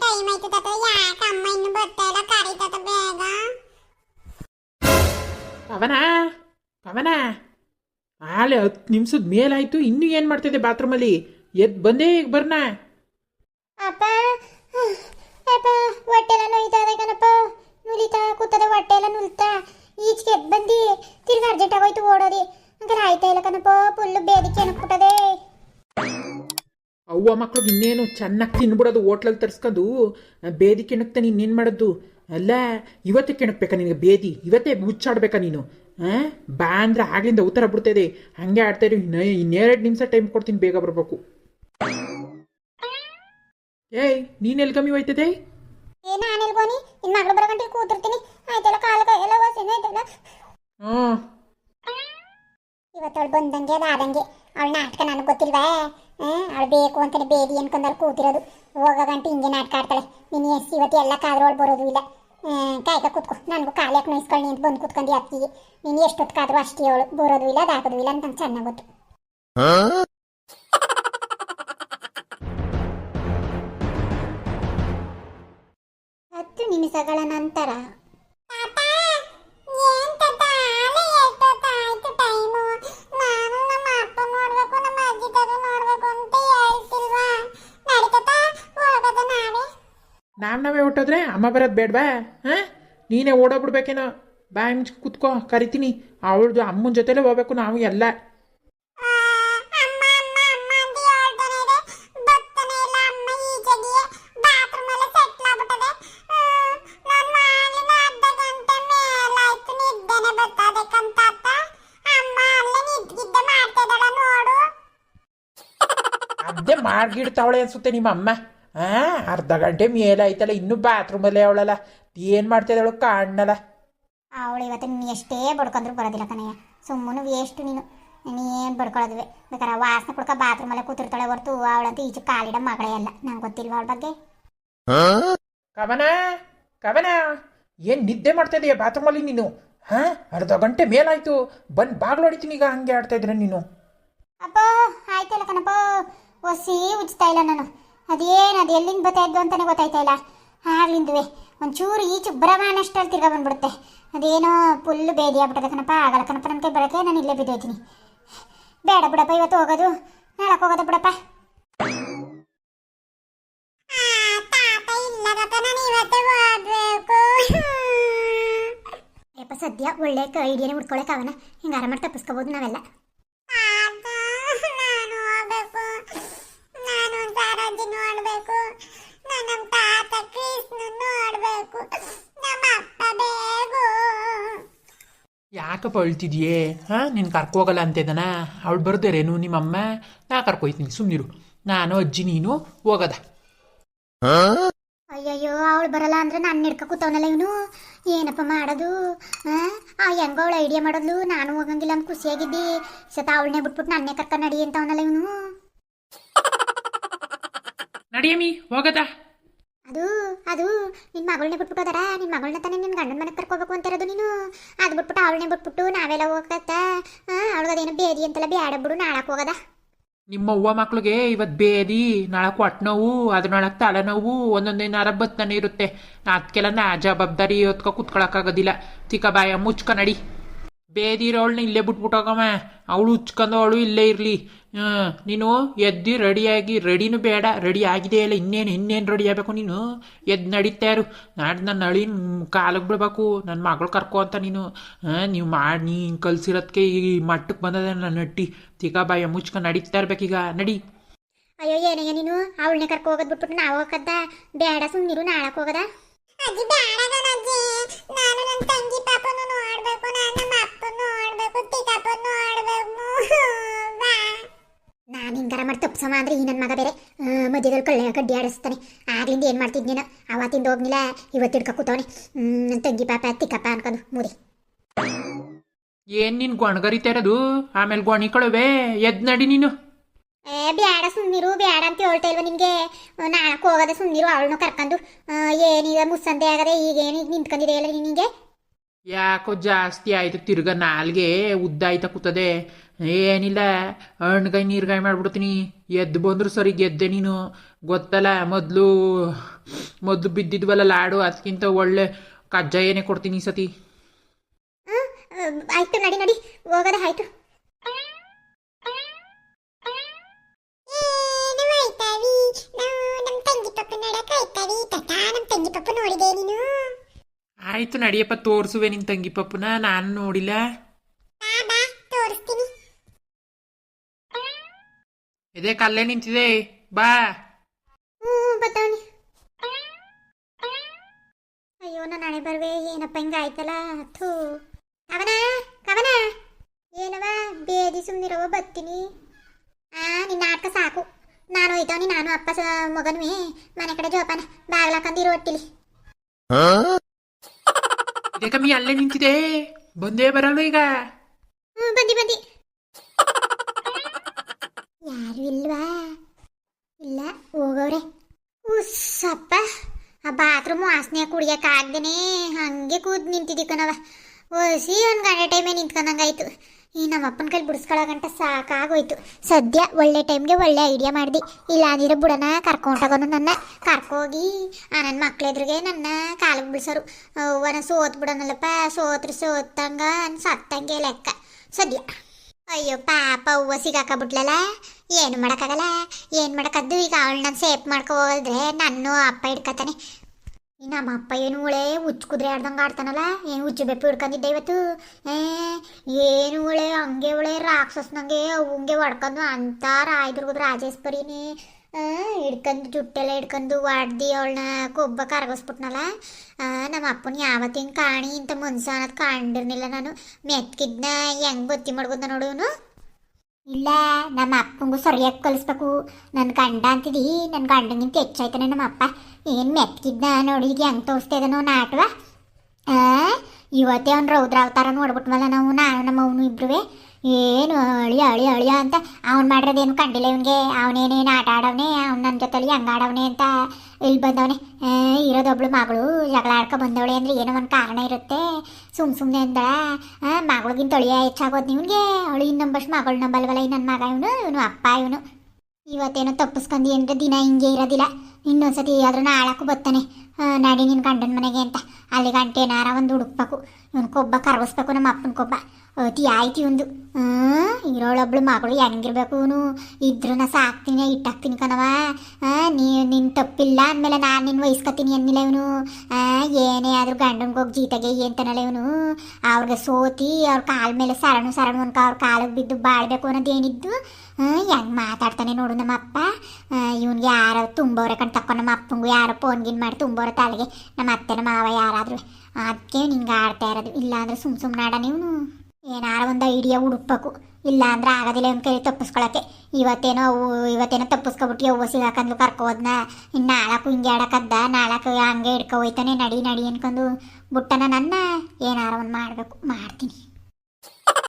Time ಆಯ್ತು ತಾತ ಯಾಕೆ ಅಮ್ಮ ಇನ್ನು ಬರ್ತಾ ಇಲ್ಲ ಕರೀತಾತ ಬೇಗ ಪವನ ಪವನ ಆಲೆ ಹತ್ತು ನಿಮಿಷದ ಮೇಲಾಯ್ತು ಇನ್ನು ಏನು ಮಾಡ್ತಿದ್ದೆ ಬಾತ್ರೂಮಲ್ಲಿ ಎದ್ದು ಬಂದೇ ಈಗ ಬರ್ನ ಅಪ್ಪ ಮಕ್ಳಿಗೆ ಇನ್ನೇನು ಚೆನ್ನಾಗಿ ತಿನ್ಬಿಡೋದು ಹೋಟ್ಲಲ್ಲಿ ತರಿಸ್ಕೊಂಡು ಬೇದಿ ಕೆಣಕ್ತ ನೀನು ಏನು ಮಾಡೋದು? ಅಲ್ಲ ಇವತ್ತೇ ಕೆಣಕ್ಬೇಕಾ ನಿನಗೆ ಬೇದಿ? ಇವತ್ತೇ ಮುಚ್ಚಾಡ್ಬೇಕಾ ನೀನು? ಹಾಂ ಬಾ ಅಂದ್ರೆ ಆಗ್ಲಿಂದ ಉತ್ತರ ಬಿಡ್ತಾಯಿದೆ ಹಂಗೆ ಆಡ್ತಾ ಇರಿ. ಇನ್ನ ಇನ್ನೆರಡು ನಿಮಿಷ ಟೈಮ್ ಕೊಡ್ತೀನಿ ಬೇಗ ಬರಬೇಕು. ಏಯ್ ನೀನು ಎಲ್ಲಿ ಕಮ್ಮಿ ಹೋಯ್ತದೆ? ಹ್ಞೂ ಇವತ್ತು ಅವಳು ಬಂದಂಗೆ ಅದಾದಂಗೆ. ಅವಳ ನಾಟಕ ನನಗೆ ಗೊತ್ತಿಲ್ವಾ? ಅವಳು ಬೇಕು ಅಂತಾನೆ ಬೇದಿ ಅವ್ಳು ಕೂತಿರೋದು. ಹೋಗೋ ಗಂಟೆ ಹಿಂಗೆ ನಾಟಕ ಆಡ್ತಾಳೆ. ನೀನು ಎಷ್ಟು ಇವತ್ತು ಎಲ್ಲ ಕಾದ್ರೂ ಅವಳು ಬರೋದು ಇಲ್ಲ. ಕಾಯ್ಕ ಕೂತ್ಕೊ. ನನಗೂ ಕಾಲಕ್ಕೆ ನೋಯಿಸ್ಕೊಳ್ಳಿ ಅಂತ ಬಂದು ಕೂತ್ಕೊಂಡು ಅತ್ತಿಗೆ. ನೀನು ಎಷ್ಟೊತ್ತಿಗಾದ್ರೂ ಅಷ್ಟೇ ಅವಳು. ಬರೋದು ಇಲ್ಲ ಅದಾಗೋದು ಇಲ್ಲ ಅಂತ ನಂಗೆ ಚೆನ್ನಾಗಿ ಗೊತ್ತು. ಹತ್ತು ನಿಮಿಷಗಳ ನಂತರ ನಾವು ನಾವೇ ಹೊಟ್ಟೋದ್ರೆ ಅಮ್ಮ ಬರೋದು ಬೇಡವಾ? ಹಾಂ? ನೀನೇ ಓಡೋಗ್ಬಿಡ್ಬೇಕೇನೋ? ಬಾಯ್ ಮುಂಚೆ ಕೂತ್ಕೋ, ಕರಿತೀನಿ. ಅವಳದು ಅಮ್ಮನ ಜೊತೆಲೇ ಹೋಗ್ಬೇಕು ನಾವು ಎಲ್ಲ. ಅದೇ ಮಾಡ್ಗಿಡ್ತಾವಳೆ ಅನ್ಸುತ್ತೆ ನಿಮ್ಮ ಅಮ್ಮ. ಹಾಂ ಅರ್ಧ ಗಂಟೆ ಮೇಲೆ ಆಯ್ತಲ್ಲ ಇನ್ನೂ ಬಾತ್ರೂಮಲ್ಲೇ ಅವಳಲ್ಲ. ಏನು ಮಾಡ್ತಿದ್ದಾಳು ಕಾಣಲ್ಲ. ಅವಳು ಇವತ್ತು ನೀನು ಎಷ್ಟೇ ಬಡ್ಕೊಂಡ್ರು ಬರೋದಿಲ್ಲ ಕಣಯ್ಯ. ಸುಮ್ಮನೆ ವೇಸ್ಟ್ ನೀನು. ನೀನು ಬಡ್ಕೊಳ್ಳೋದಿವೆ ಬೇಕಾದ್ರೆ ವಾಸನೆ ಕುಡ್ಕ ಬಾತ್ರೂಮಲ್ಲೇ ಕೂತಿರ್ತಾಳೆ ಹೊರತು ಅವಳಂತೂ ಈಚೆ ಕಾಲಿಡ ಮಗಳೇ ಅಲ್ಲ. ನಂಗೆ ಗೊತ್ತಿಲ್ವ ಅವಳ ಬಗ್ಗೆ? ಕವನ? ಕವನ? ಏನು ನಿದ್ದೆ ಮಾಡ್ತಾ ಇದೀಯ ಬಾತ್ರೂಮಲ್ಲಿ ನೀನು? ಹಾಂ? ಅರ್ಧ ಗಂಟೆ ಮೇಲಾಯ್ತು. ಬಂದು ಬಾಗ್ಲು ಹೊಡಿತೀನಿ ಈಗ ಹಂಗೆ ಆಡ್ತಾ ಇದ್ರೆ ನೀನು. ಅಪ್ಪ ಆಯ್ತಲ್ಲ ಕಣಪ್ಪ. ಒಸಿ ಉಜ್ತಾ ಇಲ್ಲ ನಾನು. ಅದೇನು ಅದು ಎಲ್ಲಿಂದ ಬರ್ತಾ ಇದ್ದು ಅಂತಾನೆ ಗೊತ್ತಾಯ್ತಾ ಇಲ್ಲ. ಆಗ್ಲಿಂದುವೆ. ಒಂಚೂರು ಈಚೆ ಬರಮಾನಷ್ಟಲ್ಲಿ ತಿರ್ಗಾ ಬಂದ್ಬಿಡುತ್ತೆ. ಅದೇನೋ ಫುಲ್ ಬೇದಿ ಆಗ್ಬಿಟ್ಟದೆ ಕಣಪ್ಪ. ಆಗಲ್ಲ ಕಣಪ್ಪ ನನ್ನ ಕೈ ನಾನು ಇಲ್ಲೇ ಬಿದ್ದೋಯ್ತೀನಿ ಬೇಡ ಬಿಡಪ್ಪ, ಇವತ್ತು ಹೋಗೋದು. ನಾಳಕ್ಕೆ ಹೋಗೋದು ಬಿಡಪ್ಪ. ಯಪ್ಪ ಸದ್ಯ ಒಳ್ಳೆ ಐಡಿಯಾನೇ ಹುಡ್ಕೊಳಕ್ ಅವನ ಹಿಂಗೆ ಆರಾಮ ತಪ್ಪಿಸ್ಕೋಬೋದು ನಾವೆಲ್ಲ ನಾನು ಹೋಗ್ಬೇಕು ನಾನು ಸಾರಾಜಿ ನೋಡ್ಬೇಕು ನನ್ನ ತಾತ ಕೃಷ್ಣ ನೋಡ್ಬೇಕು ನಮ್ಮ ಅಪ್ಪ ಬೇಕು ಯಾಕಪ್ಪ ಅಳ್ತಿದ್ಯೇ ಹಾಂ ನೀನು ಕರ್ಕೋಗಲ್ಲ ಅಂತಿದ್ದಾನ ಅವಳು ಬರ್ದೇರೇನು ನಿಮ್ಮಮ್ಮ? ನಾ ಕರ್ಕೊಯ್ತೀನಿ ಸುಮ್ಮನಿರು ನಾನು ಅಜ್ಜಿ ನೀನು ಹೋಗದ. ಅಯ್ಯಯ್ಯೋ ಅವಳು ಬರಲ್ಲ ಅಂದ್ರೆ ನಾನು ನಿಡ್ಕ ಕೂತವನಲ್ಲ ಇವನು? ಏನಪ್ಪ ಮಾಡೋದು? ಆ ಹೆಂಗೋ ಅವಳು ಐಡಿಯಾ ಮಾಡೋದ್ಲು. ನಾನು ಹೋಗಂಗಿಲ್ಲ ಅಂತ ಖುಷಿಯಾಗಿದ್ದಿ. ಸತ ಅವಳನ್ನೇ ಬಿಟ್ಬಿಟ್ಟು ನನ್ನೇ ಕರ್ಕ ನಡಿ ಅಂತವನಲ್ಲ ಇವನು. ನಡಿಯಮ್ಮಿ ಹೋಗದ. ಅದು ಅದು ನಿನ್ನ ಮಗಳನ್ನೇ ಬಿಟ್ಬಿಟ್ಟು ಅದರ ನಿನ್ನ ಮಗಳನ್ನ ತಾನೇ ನಿನ್ನ ಗಂಡನ ಮನೆಗೆ ಕರ್ಕೋಬೇಕು ಅಂತ ಇರೋದು ನೀನು? ಅದು ಬಿಟ್ಬಿಟ್ಟು ಅವಳನ್ನೇ ಬಿಟ್ಬಿಟ್ಟು ನಾವೆಲ್ಲ ಹೋಗತ್ತ ಅವಳಗದೇನು ಬೇದಿ ಅಂತೆಲ್ಲ ಬೇಡ ಬಿಡು ನಾಳಕ್ಕೆ ಹೋಗದ. ನಿಮ್ಮ ಅವ್ವ ಮಕ್ಳಿಗೆ ಇವತ್ತು ಬೇದಿ ನಾಳಕ್ಕೆ ಹೊಟ್ಟೆ ನೋವು ಅದ್ರ ತಲೆನೋವು ಒಂದೊಂದೇನಾರ ಬತ್ತಾನೆ ಇರುತ್ತೆ. ಅದಕ್ಕೆಲ್ಲ ನಾ ಜವಾಬ್ದಾರಿ ಹೊತ್ಕೊ ಕುತ್ಕೊಳಕ್ಕಾಗೋದಿಲ್ಲ ಚಿಕ್ಕ ಬಾಯ ಮುಚ್ಕ ನಡಿ. ಬೇದಿ ಇರೋಳನ್ನ ಇಲ್ಲೇ ಬಿಟ್ಬಿಟ್ಟು ಹೋಗಮ್ಮ ಅವಳು ಉಚ್ಕೊಂಡು ಅವಳು ಇಲ್ಲೇ ಇರಲಿ. ನೀನು ಎದ್ದು ರೆಡಿಯಾಗಿ ರೆಡಿನೂ ಬೇಡ ರೆಡಿ ಆಗಿದೆ ಇಲ್ಲ. ಇನ್ನೇನು ಇನ್ನೇನು ರೆಡಿ ಆಗಬೇಕು ನೀನು? ಎದ್ದು ನಡೀತಾ ಇರು. ನಾಡ್ ನನ್ನ ಅಳಿ ಕಾಲಕ್ಕೆ ಬಿಡಬೇಕು. ನನ್ನ ಮಗಳು ಕರ್ಕೊ ಅಂತ ನೀನು. ನೀವು ಮಾಡಿ ನೀ ಕಲ್ಸಿರೋದಕ್ಕೆ ಈ ಮಟ್ಟಕ್ಕೆ ಬಂದದ ನನ್ನ ನಟ್ಟಿ? ತೀಗ ಬಾಯ ಮುಚ್ಕೊಂಡು ನಡೀತಾ ಇರ್ಬೇಕೀಗ ನಡಿ. ಅಯ್ಯೋ ಏನಯ್ಯ ನೀನು? ಅವಳನ್ನೇ ಕರ್ಕೊ ಹೋಗೋದು ಬಿಟ್ಬಿಟ್ಟು ನಾವು ಹೋಗದ ಬೇಡ ಸುಮ್ಮನಿರು ನಾಳಕ್ಕೆ ಹೋಗದ ಅಜ್ಜಿ ಬೇಡ ಅಜ್ಜಿ ನಾನು ನನ್ನ ತಂಗಿ ಪಾಪನು ನೋಡ್ಬೇಕು ನಾನು ನಮ್ಮ ಅಪ್ಪನ ನೋಡ್ಬೇಕು ತಿಕ್ಕಪ್ಪ ನೋಡ್ಬೇಕು ಹಿಂಗಾರ ಮಾಡಿ ತಪ್ಸಮ ಅಂದ್ರೆ ಈ ನನ್ನ ಮಗ ಬೇರೆ. ಮಧ್ಯದಲ್ಲಿ ಕಳ್ಳೆ ಕಡ್ಡಿ ಆಡಿಸ್ತಾನೆ. ಆಗ್ಲಿಂದ ಏನು ಮಾಡ್ತಿದ್ನೇನೋ ಅವತ್ತಿಂದ ಹೋಗ್ನಿಲ್ಲ. ಇವತ್ತು ಹಿಡ್ಕ ಕೂತವನೆ ನನ್ನ ತಂಗಿ ಪಾಪ ತಿಕ್ಕಪ್ಪ ಅನ್ಕೊಂಡು ಮುರಿ ಏನ್ ನಿನ್ ಗೊಣಗರಿತಾ ಇರೋದು? ಆಮೇಲೆ ಗೊಣಿ ಕಳುವೆ ಎದ್ ನಡಿ ನೀನು. ಏ ಬ್ಯಾಡ ಸುಮ್ಮನಿರು ಬ್ಯಾಡ ಅಂತ ಹೇಳ್ತಾ ಇಲ್ವಾ ನಿಮ್ಗೆ ನಾಳಕ್ಕೆ ಹೋಗದೆ ಸುಮ್ಮನಿರು ಅವಳನ್ನು ಕರ್ಕೊಂಡು. ಏನೀಗ ಏನಿದೆ ಮುಸ್ಸಂದೆ ಆಗದೆ ಈಗ ಏನು ಈಗ ನಿಂತ್ಕೊಂಡಿದೆ ಅಲ್ಲ ನಿನಗೆ? ಯಾಕೋ ಜಾಸ್ತಿ ಆಯ್ತು ತಿರ್ಗ ನಾಲ್ಗೆ ಉದ್ದ ಆಯ್ತಾ ಕೂತದೆ. ಏನಿಲ್ಲ ಹಣ್ಗಾಯಿ ನೀರ್ಗಾಯಿ ಮಾಡ್ಬಿಡ್ತೀನಿ. ಎದ್ದು ಬಂದ್ರು ಸರಿ ಗೆದ್ದೆ ನೀನು. ಗೊತ್ತಲ್ಲ ಮೊದಲು ಮೊದಲು ಬಿದ್ದಿದ್ವಲ್ಲ ಲಾಡು ಅದಕ್ಕಿಂತ ಒಳ್ಳೆ ಕಜ್ಜಾಯನೇ ಕೊಡ್ತೀನಿ ಈ ಸತಿ. ಆಯ್ತು ನಡಿ ನಡಿ ಹೋಗೋದ ಆಯ್ತು. ಆಯ್ತು ನಡಿಯಪ್ಪ ತೋರಿಸುವೆ ನಿನ್ನ ತಂಗಿ ಪಪ್ಪನ ನಾನು ನೋಡಿಲ್ಲ ಬಾ ಬಾ ತೋರಿಸ್ತೀನಿ ಇದೇ ಕಲ್ಲೇ ನಿಂತಿದೆ. ಬಾ. ಹ್ಞೂ ಬತ್ತಾವನಿ ಅಯ್ಯೋ ನಾನು ನಾಳೆ ಬರ್ವೆ. ಏನಪ್ಪ ಹಿಂಗ ಆಯ್ತಲ್ಲ? ಥೂ. ಕವನ ಕವನ. ಏನವ ಬೇದಿ ಸುಮ್ಮನಿರವ ಬತ್ತೀನಿ. ಆ ನಿನ್ನ ನಾಟಕ ಸಾಕು. ನಾನು ಹೋಯ್ತವನಿ ನಾನು ಅಪ್ಪ ಮಗನುವೆ. ಮನೆ ಕಡೆ ಜೋಪಾನ. ಬಾಗ್ಲಾಕಂದಿರೋ ಒಟ್ಟಿಲಿ ಇದೇ ಕಮ್ಮಿ ಅಲ್ಲೇ ನಿಂತಿದೆ. ಬಂದೇ ಬರಲ್ವ ಈಗ? ಹ್ಮ್ ಬಂದಿ ಬಂದಿ ಯಾರು ಇಲ್ವಾ? ಇಲ್ಲ, ಹೋಗವ್ರೆ. ಉಸ್ಸಪ್ಪ. ಆ ಬಾತ್ರೂಮ್ ವಾಸನೆ ಕುಡಿಯಕ್ಕೆ ಆಗ್ದೇನೆ. ಹಂಗೆ ಕೂದ್ ನಿಂತಿದ್ದಿ ಕಣವ ಒಸಿ ಒಂದು ಗಂಟೆ ಟೈಮೇ ನಿಂತ್ಕೊಂಡಂಗಾಯ್ತು. ಈ ನಮ್ಮ ಅಪ್ಪನ ಕೈಲಿ ಬಿಡಿಸ್ಕೊಳ್ಳೋ ಗಂಟ ಸಾಕಾಗೋಯ್ತು. ಸದ್ಯ ಒಳ್ಳೆ ಟೈಮ್ಗೆ ಒಳ್ಳೆ ಐಡಿಯಾ ಮಾಡಿದೆ. ಇಲ್ಲ ಅಂದಿರೋ ಬುಡನ ಕರ್ಕೊಂಡೋಗೋನು ನನ್ನ. ಕರ್ಕೋಗಿ ಆ ನನ್ನ ಮಕ್ಳೆದ್ರಿಗೆ ನನ್ನ ಕಾಲಿಗೆ ಬಿಡಿಸೋರು ಅವನ ಸೋತ್ ಬಿಡೋನಲ್ಲಪ್ಪ ಸೋತ್ರಿ ಸೋತಂಗ ಸತ್ತಂಗೆ ಲೆಕ್ಕ. ಸದ್ಯ. ಅಯ್ಯೋ ಪಾಪ, ಹೂವ ಸಿಗಾಕಬಿಟ್ಲಲ್ಲ ಏನು ಮಾಡೋಕ್ಕಾಗಲ್ಲ? ಏನು ಮಾಡೋಕ್ಕದ್ದು ಈಗ ಅವಳು ನಾನು ಸೇಫ್ ಮಾಡ್ಕೊ ಹೋದ್ರೆ ನನ್ನ ಅಪ್ಪ ಹಿಡ್ಕತಾನೆ. ನಮ್ಮ ಅಪ್ಪ ಏನು ಉಳೆ ಹುಚ್ಚು ಕುದುರೆ ಆಡ್ದಂಗೆ ಆಡ್ತಾನಲ್ಲ? ಏನು ಹುಚ್ಚು ಬೆಪ್ಪು ಹಿಡ್ಕೊಂಡಿದ್ದೆ ಇವತ್ತು? ಏನು ಉಳೆ ಹಂಗೆ ಉಳೆ ರಾಕ್ಷಸ್ನಂಗೆ ಅವಂಗೆ ಹೊಡ್ಕೊಂಡು ಅಂತ ರಾಯದುರ್ಗದ ರಾಜೇಶ್ವರಿನೇ. ಹಿಡ್ಕೊಂಡು ಜುಟ್ಟೆಲ್ಲ ಹಿಡ್ಕಂದು ವಾಡ್ದಿ ಅವಳನ್ನ ಕೊಬ್ಬ ಕರಗಿಸ್ಬಿಟ್ನಲ್ಲ ನಮ್ಮ ಅಪ್ಪನ ಯಾವತ್ತಿನ ಕಾಣಿ ಇಂಥ ಮನ್ಸ ಅನ್ನೋದು ಕಾಣಿರ್ನಿಲ್ಲ ನಾನು. ಮೆತ್ಕಿದ್ನ ಹೆಂಗ್ ಬತ್ತಿ ಮಾಡ್ಬೋದ ನೋಡುವನು? ಇಲ್ಲ, ನಮ್ಮ ಅಪ್ಪಂಗೂ ಸರಿಯಾಗಿ ಕಲಿಸ್ಬೇಕು. ನನ್ನ ಗಂಡ ಅಂತಿದಿ ನನ್ನ ಗಂಡನಿಂತ ಹೆಚ್ಚಾಯ್ತಾನೆ ನಮ್ಮ ಅಪ್ಪ. ಏನು ಮೆತ್ಕಿದ್ನ ನೋಡಿ, ಈಗ ಹೆಂಗೆ ತೋರಿಸ್ತಾ ನಾಟವ. ಇವತ್ತೇ ಅವ್ನು ರೌದ್ರ ಅವತಾರ ನೋಡ್ಬಿಟ್ವಲ್ಲ ನಾವು, ನಾನು ನಮ್ಮ ಅವನು ಏನು ಅಳಿ ಅಳಿ ಅಳಿಯ ಅಂತ ಅವ್ನು ಮಾಡಿರೋದೇನು ಕಂಡಿಲ್ಲ ಇವನಿಗೆ. ಅವನೇನೇನು ಆಟ ಆಡವನೆ, ಅವ್ನು ನನ್ನ ಜೊತೆಲಿ ಹಂಗ ಆಡವನೆ ಅಂತ ಇಲ್ಲಿ ಬಂದವನೆ. ಇರೋದೊಬ್ಳು ಮಗಳು ಜಗಳ ಆಡ್ಕೊ ಬಂದವಳೆ ಅಂದರೆ ಏನೋ ಒಂದು ಕಾರಣ ಇರುತ್ತೆ. ಸುಮ್ ಸುಮ್ಮನೆ ಅಂದ ಮಗಳಿಗಿಂತ ಅಳಿಯ ಹೆಚ್ಚಾಗೋದು ನಿಮ್ಗೆ ಅವಳು ಇನ್ನೊಂಬಷ್ಟು ಮಗಳು ನಂಬಲ್ವಲ್ಲ ನನ್ನ ಮಗ ಇವನು ಇವನು ಅಪ್ಪ ಇವನು. ಇವತ್ತೇನೋ ತಪ್ಪಿಸ್ಕೊಂಡಿ ಅಂದರೆ ದಿನ ಹಿಂಗೆ ಇರೋದಿಲ್ಲ. ಇನ್ನೊಂದ್ಸತಿ ಆದ್ರೂ ನಾಳಕ್ಕೂ ಬರ್ತಾನೆ ನಡಿ ನಿನ್ನ ಗಂಡನ ಮನೆಗೆ ಅಂತ. ಅಲ್ಲಿ ಗಂಟೆ ಏನಾರ ಒಂದು ಹುಡುಕ್ಬೇಕು. ಇವನ್ ಕೊಬ್ಬ ಕರಗಿಸ್ಬೇಕು ನಮ್ಮ ಅಪ್ಪನ ಕೊಬ್ಬ. ಅತಿ ಆಯ್ತು ಒಂದು ಇರೋಳೊಬ್ಳು ಮಗಳು ಹೆಂಗಿರ್ಬೇಕು ಇವನು ಇದ್ರು ನಾ ಸಾಕ್ತೀನಿ, ಇಟ್ಟಾಕ್ತೀನಿ ಕಣವ ನೀ ನಿನ್ನ ತಪ್ಪಿಲ್ಲ ಅಂದಮೇಲೆ ನಾನು ನಿನ್ನ ವಹಿಸ್ಕೊತೀನಿ ಅನ್ನಿಲ್ಲ ಇವನು. ಏನೇ ಆದರೂ ಗಂಡನಿಗೆ ಹೋಗಿ ಜೀತಗೆ ಅಂತನಲ್ಲ ಇವನು. ಅವ್ರಿಗೆ ಸೋತಿ, ಅವ್ರ ಕಾಲ ಮೇಲೆ ಸರಣು ಸರಣು ಅನ್ಕ, ಅವ್ರ ಕಾಲಿಗೆ ಬಿದ್ದು ಬಾಳ್ಬೇಕು ಅನ್ನೋದೇನಿದ್ದು ಹೆಂಗೆ ಮಾತಾಡ್ತಾನೆ ನೋಡು ನಮ್ಮ ಅಪ್ಪ ಇವನ್ಗೆ ಯಾರೋ ತುಂಬೋರ ಕಣ್ ತಕ್ಕೊ ನಮ್ಮ ಅಪ್ಪಂಗೂ ಯಾರೋ ಫೋನ್ ಗಿನ್ ಮಾಡಿ ತುಂಬೋರ ತಲೆಗೆ. ನಮ್ಮ ಅತ್ತೆ ನಮ್ಮ ಮಾವ ಯಾರಾದರೂ. ಅದಕ್ಕೆ ನಿಂಗೆ ಆಡ್ತಾ ಇರೋದು. ಇಲ್ಲಾಂದ್ರೆ ಸುಮ್ ಸುಮ್ಮನೆ ಆಡ ನೀವು ಏನಾರ ಒಂದು ಐಡಿಯಾ ಹುಡುಕ್ಬೇಕು. ಇಲ್ಲ ಅಂದ್ರೆ ಆಗೋದಿಲ್ಲ ಇವ್ನ ಕೈ ತಪ್ಪಿಸ್ಕೊಳಕ್ಕೆ. ಇವತ್ತೇನೋ ಅವು, ಇವತ್ತೇನೋ ತಪ್ಪಿಸ್ಕೊಬಿಟ್ಟು ಅವ್ವ ಸಿಗಾಕಂದ್ಲು ಕರ್ಕೋದ್ನ. ಇನ್ನು ನಾಳಕ್ಕೂ ಹಿಂಗೆ ಆಡಕ್ಕದ್ದ ನಾಳಕ್ಕೆ ಹಂಗೆ ಹಿಡ್ಕೊ ಹೋಯ್ತಾನೆ ನಡಿ ನಡಿ ಅನ್ಕೊಂಡು. ಬುಟ್ಟನ ನನ್ನ ಏನಾರ ಒಂದು ಮಾಡಬೇಕು. ಮಾಡ್ತೀನಿ.